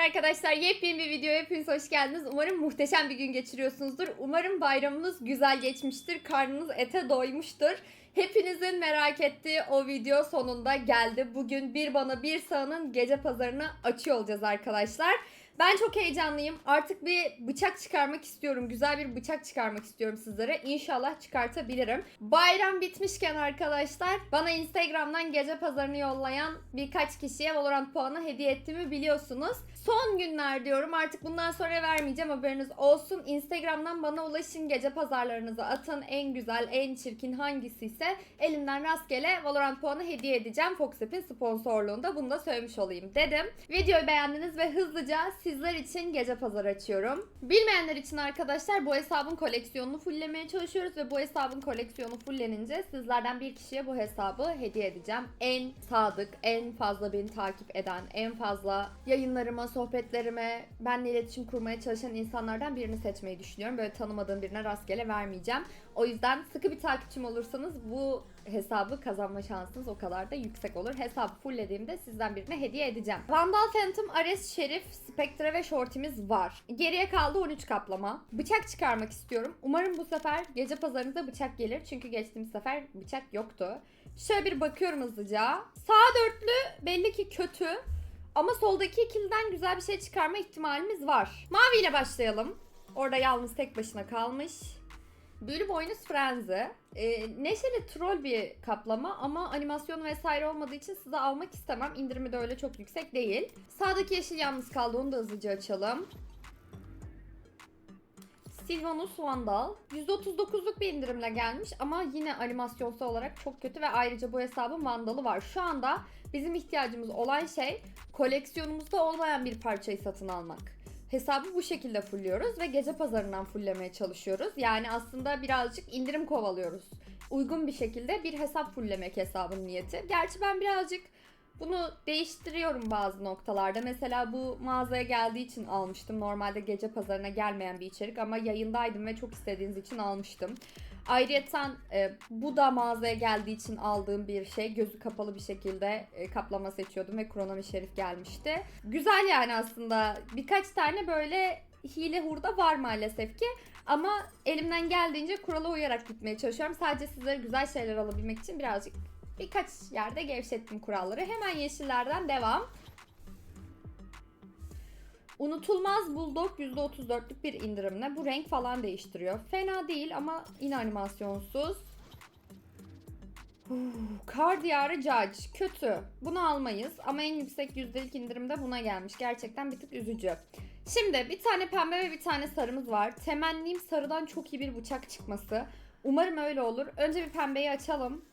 arkadaşlar. Yepyeni bir videoya hepiniz hoş geldiniz. Umarım muhteşem bir gün geçiriyorsunuzdur. Umarım bayramınız güzel geçmiştir. Karnınız ete doymuştur. Hepinizin merak ettiği o video sonunda geldi. Bugün bir bana bir sağının gece pazarını açıyor olacağız arkadaşlar. Ben çok heyecanlıyım. Artık bir bıçak çıkarmak istiyorum. Güzel bir bıçak çıkarmak istiyorum sizlere. İnşallah çıkartabilirim. Bayram bitmişken arkadaşlar bana Instagram'dan gece pazarını yollayan birkaç kişiye Valorant puanı hediye ettiğimi biliyorsunuz. Son günler diyorum artık bundan sonra vermeyeceğim haberiniz olsun. Instagram'dan bana ulaşın gece pazarlarınızı atın. En güzel, en çirkin hangisi ise elimden rastgele Valorant puanı hediye edeceğim. Foxap'in sponsorluğunda bunu da söylemiş olayım dedim. Videoyu beğendiniz ve hızlıca sizler için gece pazarı açıyorum. Bilmeyenler için arkadaşlar bu hesabın koleksiyonunu fulllemeye çalışıyoruz ve bu hesabın koleksiyonu fullenince sizlerden bir kişiye bu hesabı hediye edeceğim. En sadık, en fazla beni takip eden, en fazla yayınlarıma, sohbetlerime, benimle iletişim kurmaya çalışan insanlardan birini seçmeyi düşünüyorum. Böyle tanımadığım birine rastgele vermeyeceğim. O yüzden sıkı bir takipçim olursanız bu hesabı kazanma şansınız o kadar da yüksek olur. Hesabı fulllediğimde sizden birine hediye edeceğim. Vandal Phantom, Ares Şerif, Spectre ve Shorty'miz var. Geriye kaldı 13 kaplama. Bıçak çıkarmak istiyorum. Umarım bu sefer gece pazarınıza bıçak gelir. Çünkü geçtiğimiz sefer bıçak yoktu. Şöyle bir bakıyorum hızlıca. Sağ dörtlü belli ki kötü. Ama soldaki ikiliden güzel bir şey çıkarma ihtimalimiz var. Mavi ile başlayalım. Orada yalnız tek başına kalmış. Büyülü boynuz frenzi. Ee, neşeli troll bir kaplama ama animasyon vesaire olmadığı için size almak istemem. İndirimi de öyle çok yüksek değil. Sağdaki yeşil yalnız kaldı onu da hızlıca açalım. Sylvanus Vandal. %39'luk bir indirimle gelmiş ama yine animasyonsal olarak çok kötü ve ayrıca bu hesabın Vandal'ı var. Şu anda bizim ihtiyacımız olan şey koleksiyonumuzda olmayan bir parçayı satın almak. Hesabı bu şekilde fulluyoruz ve gece pazarından fullemeye çalışıyoruz. Yani aslında birazcık indirim kovalıyoruz. Uygun bir şekilde bir hesap fulllemek hesabın niyeti. Gerçi ben birazcık bunu değiştiriyorum bazı noktalarda. Mesela bu mağazaya geldiği için almıştım. Normalde gece pazarına gelmeyen bir içerik ama yayındaydım ve çok istediğiniz için almıştım. Ayrıyeten e, bu da mağazaya geldiği için aldığım bir şey. Gözü kapalı bir şekilde e, kaplama seçiyordum ve Kronomi Şerif gelmişti. Güzel yani aslında. Birkaç tane böyle hile hurda var maalesef ki. Ama elimden geldiğince kurala uyarak gitmeye çalışıyorum. Sadece sizlere güzel şeyler alabilmek için birazcık birkaç yerde gevşettim kuralları. Hemen yeşillerden devam. Unutulmaz Bulldog %34'lük bir indirimle. Bu renk falan değiştiriyor. Fena değil ama yine animasyonsuz. Huu, Kar Judge. Kötü. Bunu almayız ama en yüksek yüzdelik indirimde buna gelmiş. Gerçekten bir tık üzücü. Şimdi bir tane pembe ve bir tane sarımız var. Temennim sarıdan çok iyi bir bıçak çıkması. Umarım öyle olur. Önce bir pembeyi açalım.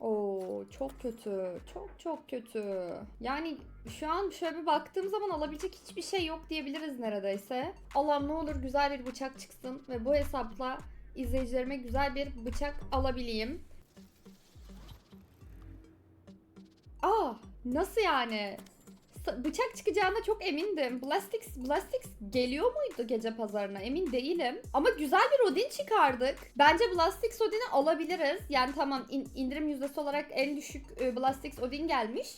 Oo çok kötü. Çok çok kötü. Yani şu an şöyle bir baktığım zaman alabilecek hiçbir şey yok diyebiliriz neredeyse. Allah'ım ne olur güzel bir bıçak çıksın ve bu hesapla izleyicilerime güzel bir bıçak alabileyim. Aa nasıl yani? Bıçak çıkacağına çok emindim. Blastix, Blastix geliyor muydu gece pazarına emin değilim. Ama güzel bir Odin çıkardık. Bence Blastix Odin'i alabiliriz. Yani tamam in- indirim yüzdesi olarak en düşük e, Odin gelmiş.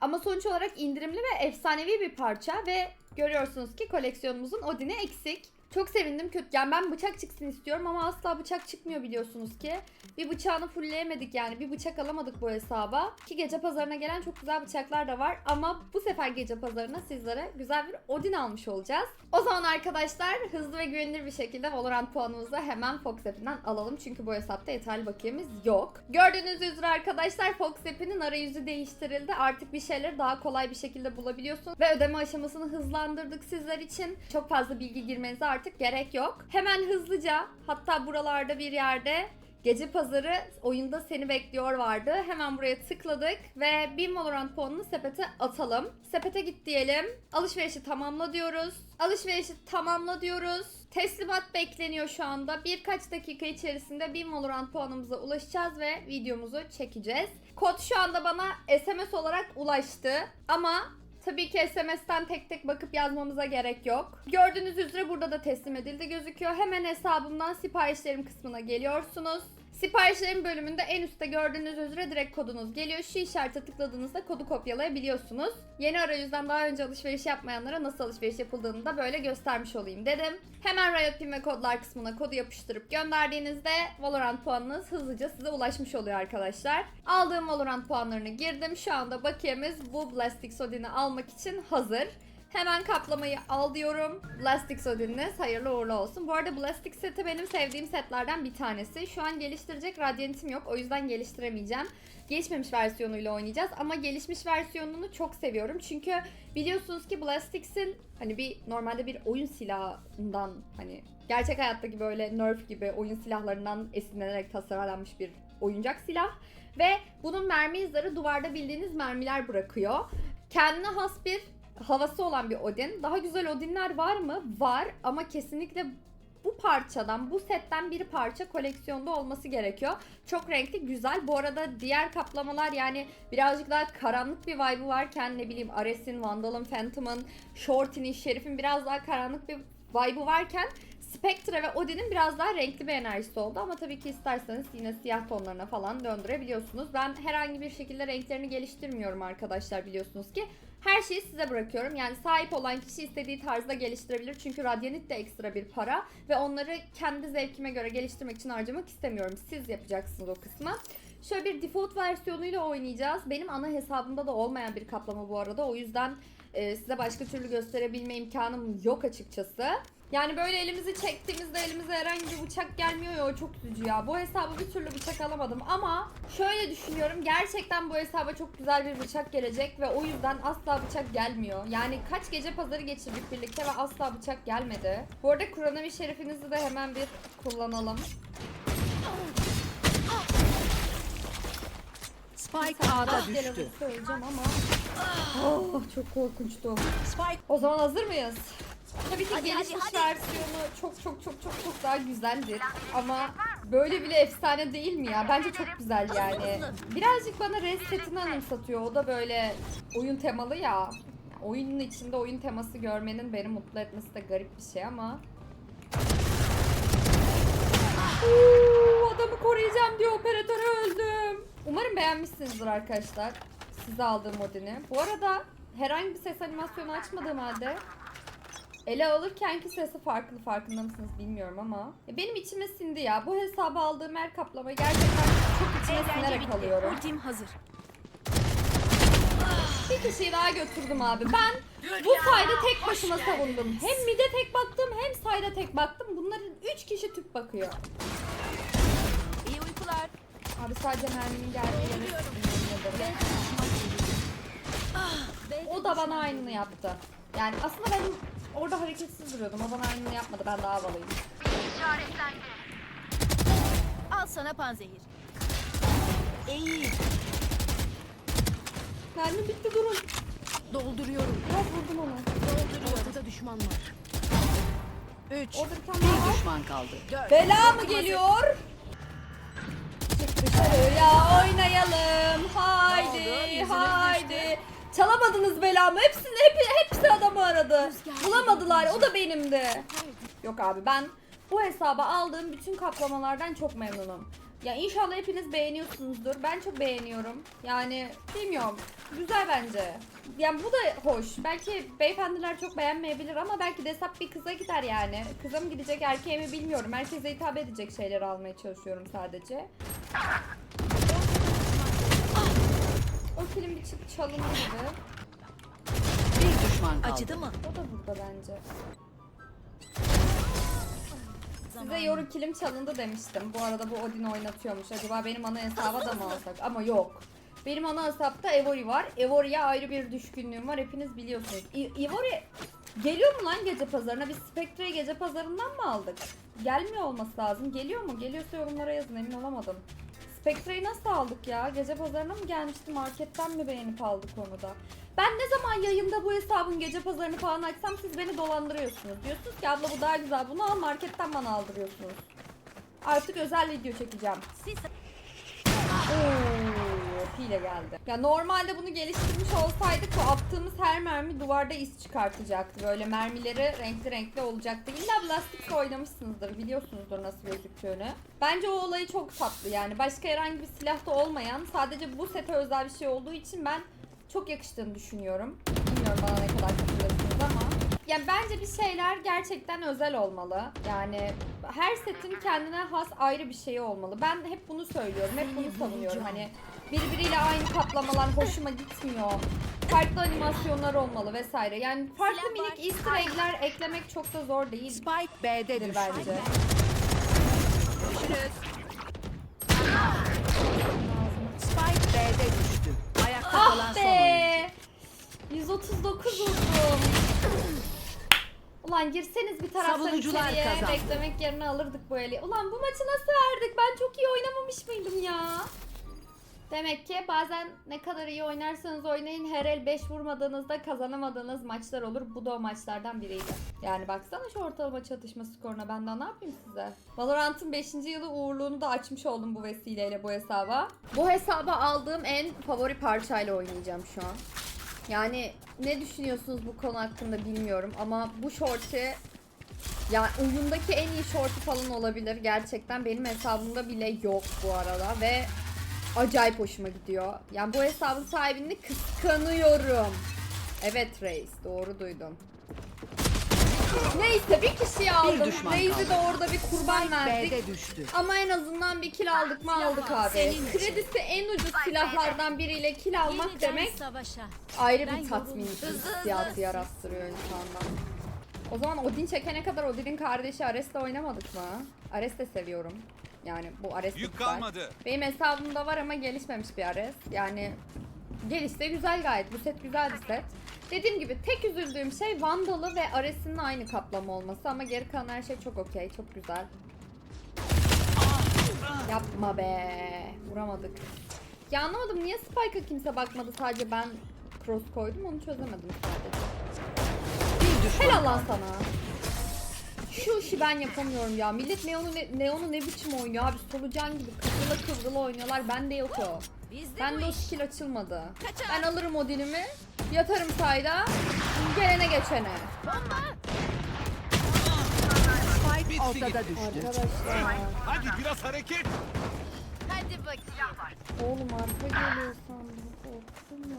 Ama sonuç olarak indirimli ve efsanevi bir parça ve görüyorsunuz ki koleksiyonumuzun Odin'i eksik. Çok sevindim kötü. Yani ben bıçak çıksın istiyorum ama asla bıçak çıkmıyor biliyorsunuz ki. Bir bıçağını fullleyemedik yani. Bir bıçak alamadık bu hesaba. Ki gece pazarına gelen çok güzel bıçaklar da var. Ama bu sefer gece pazarına sizlere güzel bir Odin almış olacağız. O zaman arkadaşlar hızlı ve güvenilir bir şekilde Valorant puanımızı hemen Fox App'inden alalım. Çünkü bu hesapta yeterli bakiyemiz yok. Gördüğünüz üzere arkadaşlar Fox App'inin arayüzü değiştirildi. Artık bir şeyleri daha kolay bir şekilde bulabiliyorsunuz. Ve ödeme aşamasını hızlandırdık sizler için. Çok fazla bilgi girmenize artık gerek yok. Hemen hızlıca hatta buralarda bir yerde Gece pazarı oyunda seni bekliyor vardı. Hemen buraya tıkladık ve 1000 Valorant puanını sepete atalım. Sepete git diyelim. Alışverişi tamamla diyoruz. Alışverişi tamamla diyoruz. Teslimat bekleniyor şu anda. Birkaç dakika içerisinde 1000 Valorant puanımıza ulaşacağız ve videomuzu çekeceğiz. Kod şu anda bana SMS olarak ulaştı. Ama Tabii ki SMS'ten tek tek bakıp yazmamıza gerek yok. Gördüğünüz üzere burada da teslim edildi gözüküyor. Hemen hesabımdan siparişlerim kısmına geliyorsunuz. Siparişlerin bölümünde en üstte gördüğünüz üzere direkt kodunuz geliyor. Şu işarete tıkladığınızda kodu kopyalayabiliyorsunuz. Yeni arayüzden daha önce alışveriş yapmayanlara nasıl alışveriş yapıldığını da böyle göstermiş olayım dedim. Hemen Riot Pin ve kodlar kısmına kodu yapıştırıp gönderdiğinizde Valorant puanınız hızlıca size ulaşmış oluyor arkadaşlar. Aldığım Valorant puanlarını girdim. Şu anda bakiyemiz bu Plastic Sodin'i almak için hazır. Hemen kaplamayı al diyorum. Plastic Sodin'iniz hayırlı uğurlu olsun. Bu arada Plastic seti benim sevdiğim setlerden bir tanesi. Şu an geliştirecek Radiant'im yok. O yüzden geliştiremeyeceğim. Gelişmemiş versiyonuyla oynayacağız. Ama gelişmiş versiyonunu çok seviyorum. Çünkü biliyorsunuz ki Blastics'in hani bir normalde bir oyun silahından hani gerçek hayattaki böyle Nerf gibi oyun silahlarından esinlenerek tasarlanmış bir oyuncak silah. Ve bunun mermi izleri duvarda bildiğiniz mermiler bırakıyor. Kendine has bir havası olan bir Odin. Daha güzel Odinler var mı? Var ama kesinlikle bu parçadan, bu setten bir parça koleksiyonda olması gerekiyor. Çok renkli, güzel. Bu arada diğer kaplamalar yani birazcık daha karanlık bir vibe'ı varken ne bileyim Ares'in, Vandal'ın, Phantom'ın, Shorty'nin, Şerif'in biraz daha karanlık bir vibe'ı varken Spectre ve Odin'in biraz daha renkli bir enerjisi oldu ama tabii ki isterseniz yine siyah tonlarına falan döndürebiliyorsunuz. Ben herhangi bir şekilde renklerini geliştirmiyorum arkadaşlar biliyorsunuz ki. Her şeyi size bırakıyorum. Yani sahip olan kişi istediği tarzda geliştirebilir. Çünkü Radianit de ekstra bir para ve onları kendi zevkime göre geliştirmek için harcamak istemiyorum. Siz yapacaksınız o kısmı. Şöyle bir default versiyonuyla oynayacağız. Benim ana hesabımda da olmayan bir kaplama bu arada. O yüzden e, size başka türlü gösterebilme imkanım yok açıkçası. Yani böyle elimizi çektiğimizde elimize herhangi bir bıçak gelmiyor ya o çok üzücü ya. Bu hesabı bir türlü bıçak alamadım ama şöyle düşünüyorum gerçekten bu hesaba çok güzel bir bıçak gelecek ve o yüzden asla bıçak gelmiyor. Yani kaç gece pazarı geçirdik birlikte ve asla bıçak gelmedi. Bu arada kronomi şerifinizi de hemen bir kullanalım. Spike A'da Gel düştü. söyleyeceğim ama oh, çok korkunçtu. Spike O zaman hazır mıyız? Tabii ki Hadi, gelişmiş hadi, hadi. versiyonu çok çok çok çok çok daha güzeldir. Ama böyle bile efsane değil mi ya? Bence çok güzel yani. Birazcık bana Res setini anımsatıyor. O da böyle oyun temalı ya. Oyunun içinde oyun teması görmenin beni mutlu etmesi de garip bir şey ama. Uuu, adamı koruyacağım diye operatöre öldüm. Umarım beğenmişsinizdir arkadaşlar. Size aldığım modini. Bu arada herhangi bir ses animasyonu açmadığım halde ele alırkenki sesi farklı farkında mısınız bilmiyorum ama ya benim içime sindi ya. Bu hesabı aldığım her kaplamayı gerçekten çok içime eğlence sinerek bitti. alıyorum. Ultim hazır. Bir kişiyi daha götürdüm abi. Ben bu sayda tek başıma savundum. Hem mide tek baktım hem sayda tek baktım. Bunların 3 kişi tüp bakıyor. İyi uykular. Abi sadece merminin geldiği yere sıkıntı ederim. O da bana aynını yaptı. Yani aslında ben orada hareketsiz duruyordum. O bana aynını yapmadı. Ben daha havalıyım. Al sana panzehir. İyi. Mermi bitti durun. Dolduruyorum. Biraz vurdum onu. Dolduruyorum. Ortada düşman var. Üç. Orada bir tane daha var. düşman kaldı. Dört. Bela mı geliyor? Çık dışarıya oynayalım. Çalamadınız belamı. Hepsini, hep, hepsi adamı aradı. Bulamadılar. O da benimdi. Yok abi ben bu hesaba aldığım bütün kaplamalardan çok memnunum. Ya inşallah hepiniz beğeniyorsunuzdur. Ben çok beğeniyorum. Yani bilmiyorum. Güzel bence. Yani bu da hoş. Belki beyefendiler çok beğenmeyebilir ama belki de hesap bir kıza gider yani. Kıza mı gidecek erkeğe mi bilmiyorum. Herkese hitap edecek şeyleri almaya çalışıyorum sadece. O film bir çık çalındı gibi. Bir düşman kaldı. Acıdı mı? O da burada bence. Size yorum kilim çalındı demiştim. Bu arada bu Odin oynatıyormuş. Acaba benim ana hesaba da mı alsak? Ama yok. Benim ana hesapta Evori var. Evori'ye ayrı bir düşkünlüğüm var. Hepiniz biliyorsunuz. Evori geliyor mu lan gece pazarına? Biz Spectre'yi gece pazarından mı aldık? Gelmiyor olması lazım. Geliyor mu? Geliyorsa yorumlara yazın. Emin olamadım. Spectre'yi nasıl aldık ya? Gece pazarına mı gelmişti? Marketten mi beğenip aldık onu da? Ben ne zaman yayında bu hesabın gece pazarını falan açsam siz beni dolandırıyorsunuz. Diyorsunuz ki abla bu daha güzel bunu al marketten bana aldırıyorsunuz. Artık özel video çekeceğim. Siz Oo, ile geldi. Ya normalde bunu geliştirmiş olsaydık bu attığımız her mermi duvarda iz çıkartacaktı. Böyle mermileri renkli renkli olacaktı. İlla Blastix oynamışsınızdır, biliyorsunuzdur nasıl gözüktüğünü. Bence o olayı çok tatlı yani. Başka herhangi bir silah da olmayan, sadece bu sete özel bir şey olduğu için ben çok yakıştığını düşünüyorum. Bilmiyorum bana ne kadar katılırsınız ama. Yani bence bir şeyler gerçekten özel olmalı. Yani her setin kendine has ayrı bir şeyi olmalı. Ben hep bunu söylüyorum, hep bunu savunuyorum. Hani birbiriyle aynı kaplamalar hoşuma gitmiyor. Farklı animasyonlar olmalı vesaire. Yani farklı Silah var. minik easter egg'ler eklemek çok da zor değil Spike B'de bence. Görüşürüz. Spike B'de düştü. Ayakta kalan Ah son oyuncu. be! 139 vurdum. Ulan girseniz bir taraftan Savunucular içeriye kazandı. beklemek yerine alırdık bu eli. Ulan bu maçı nasıl verdik? Ben çok iyi oynamamış mıydım ya? Demek ki bazen ne kadar iyi oynarsanız oynayın her el 5 vurmadığınızda kazanamadığınız maçlar olur. Bu da o maçlardan biriydi. Yani baksana şu ortalama çatışma skoruna ben daha ne yapayım size? Valorant'ın 5. yılı uğurluğunu da açmış oldum bu vesileyle bu hesaba. Bu hesaba aldığım en favori parçayla oynayacağım şu an. Yani ne düşünüyorsunuz bu konu hakkında bilmiyorum ama bu shorty ya oyundaki en iyi shorty falan olabilir. Gerçekten benim hesabımda bile yok bu arada ve acayip hoşuma gidiyor. Yani bu hesabın sahibini kıskanıyorum. Evet reis doğru duydum. Neyse bir kişiyi aldım. düşman Reis'i de orada bir kurban verdik. Düştü. Ama en azından bir kill aldık mı aldık abi. Senin için. Kredisi en ucuz silahlardan biriyle kill almak Yeniden demek savaşa. ayrı bir tatmin hissiyatı yarattırıyor insanda. O zaman Odin çekene kadar Odin'in kardeşi Ares'le oynamadık mı? Ares de seviyorum. Yani bu Ares de Yük güzel. kalmadı. Benim hesabımda var ama gelişmemiş bir Ares. Yani gelişse güzel gayet. Bu set güzel bir set. Dediğim gibi tek üzüldüğüm şey Vandal'ı ve Ares'in aynı kaplama olması ama geri kalan her şey çok okey, çok güzel. Yapma be. Vuramadık. Ya anlamadım niye Spike'a kimse bakmadı sadece ben cross koydum onu çözemedim sadece. Helal lan sana. Şu işi ben yapamıyorum ya. Millet Neon'u ne, Neon'u ne biçim oynuyor abi. Solucan gibi kıvrıla kıvrıla oynuyorlar. Bende yok o. Bende o skill açılmadı. Kaçar. Ben alırım o dilimi. Yatarım sayda. Gelene geçene. Spike ortada düştü. Arkadaşlar. Hadi biraz hareket. Hadi bakayım. Oğlum arka geliyor sandım. Korktum ya.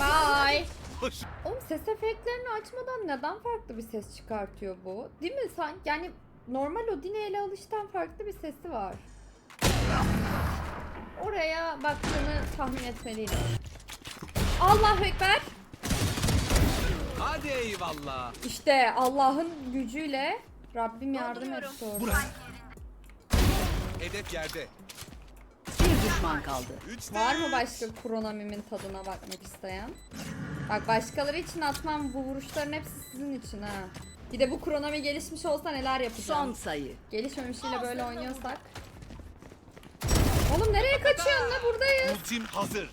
Bye. Hoş. Oğlum ses efektlerini açmadan neden farklı bir ses çıkartıyor bu? Değil mi? Sen, yani normal Odin'e ele alıştan farklı bir sesi var. Oraya baktığını tahmin etmeliydim. Allahu Ekber. Hadi eyvallah. İşte Allah'ın gücüyle Rabbim yardım etti orada. Burası. Hedef yerde. Bir düşman kaldı. Üçte Var mı üç. başka Kronomi'min tadına bakmak isteyen? Bak başkaları için atmam bu vuruşların hepsi sizin için ha. Bir de bu Kronomi gelişmiş olsa neler yapacağım. Son sayı. Gelişmemişiyle böyle oynuyorsak. Oğlum nereye kaçıyorsun la buradayız. Ultim hazır.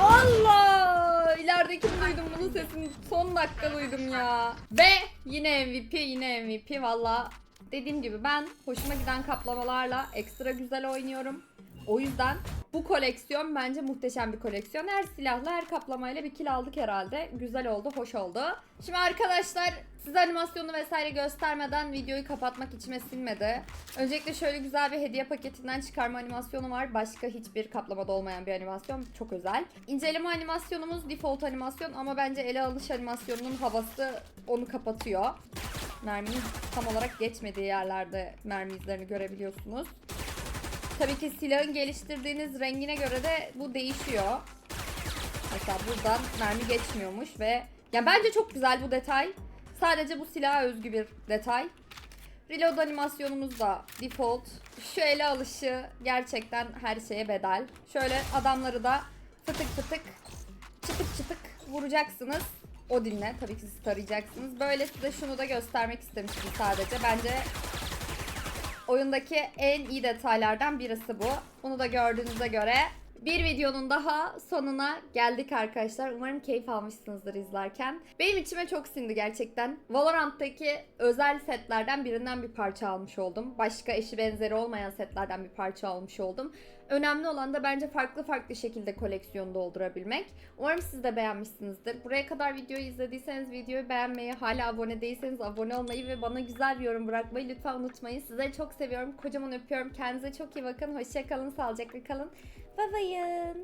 Allah! İleridekini duydum bunun sesini son dakika duydum ya. Ve yine MVP yine MVP valla. Dediğim gibi ben hoşuma giden kaplamalarla ekstra güzel oynuyorum. O yüzden bu koleksiyon bence muhteşem bir koleksiyon. Her silahla her kaplamayla bir kill aldık herhalde. Güzel oldu, hoş oldu. Şimdi arkadaşlar size animasyonu vesaire göstermeden videoyu kapatmak içime sinmedi. Öncelikle şöyle güzel bir hediye paketinden çıkarma animasyonu var. Başka hiçbir kaplamada olmayan bir animasyon. Çok özel. İnceleme animasyonumuz default animasyon ama bence ele alış animasyonunun havası onu kapatıyor. Merminin tam olarak geçmediği yerlerde mermi izlerini görebiliyorsunuz. Tabii ki silahın geliştirdiğiniz rengine göre de bu değişiyor. Mesela buradan mermi geçmiyormuş ve ya bence çok güzel bu detay. Sadece bu silaha özgü bir detay. Reload animasyonumuz da default. Şu ele alışı gerçekten her şeye bedel. Şöyle adamları da fıtık fıtık çıtık çıtık vuracaksınız. O dinle tabii ki siz tarayacaksınız. Böyle size şunu da göstermek istemiştim sadece. Bence oyundaki en iyi detaylardan birisi bu. Bunu da gördüğünüze göre bir videonun daha sonuna geldik arkadaşlar. Umarım keyif almışsınızdır izlerken. Benim içime çok sindi gerçekten. Valorant'taki özel setlerden birinden bir parça almış oldum. Başka eşi benzeri olmayan setlerden bir parça almış oldum. Önemli olan da bence farklı farklı şekilde koleksiyonu doldurabilmek. Umarım siz de beğenmişsinizdir. Buraya kadar videoyu izlediyseniz videoyu beğenmeyi, hala abone değilseniz abone olmayı ve bana güzel bir yorum bırakmayı lütfen unutmayın. Sizleri çok seviyorum. Kocaman öpüyorum. Kendinize çok iyi bakın. Hoşçakalın, sağlıcakla kalın. Bye bye.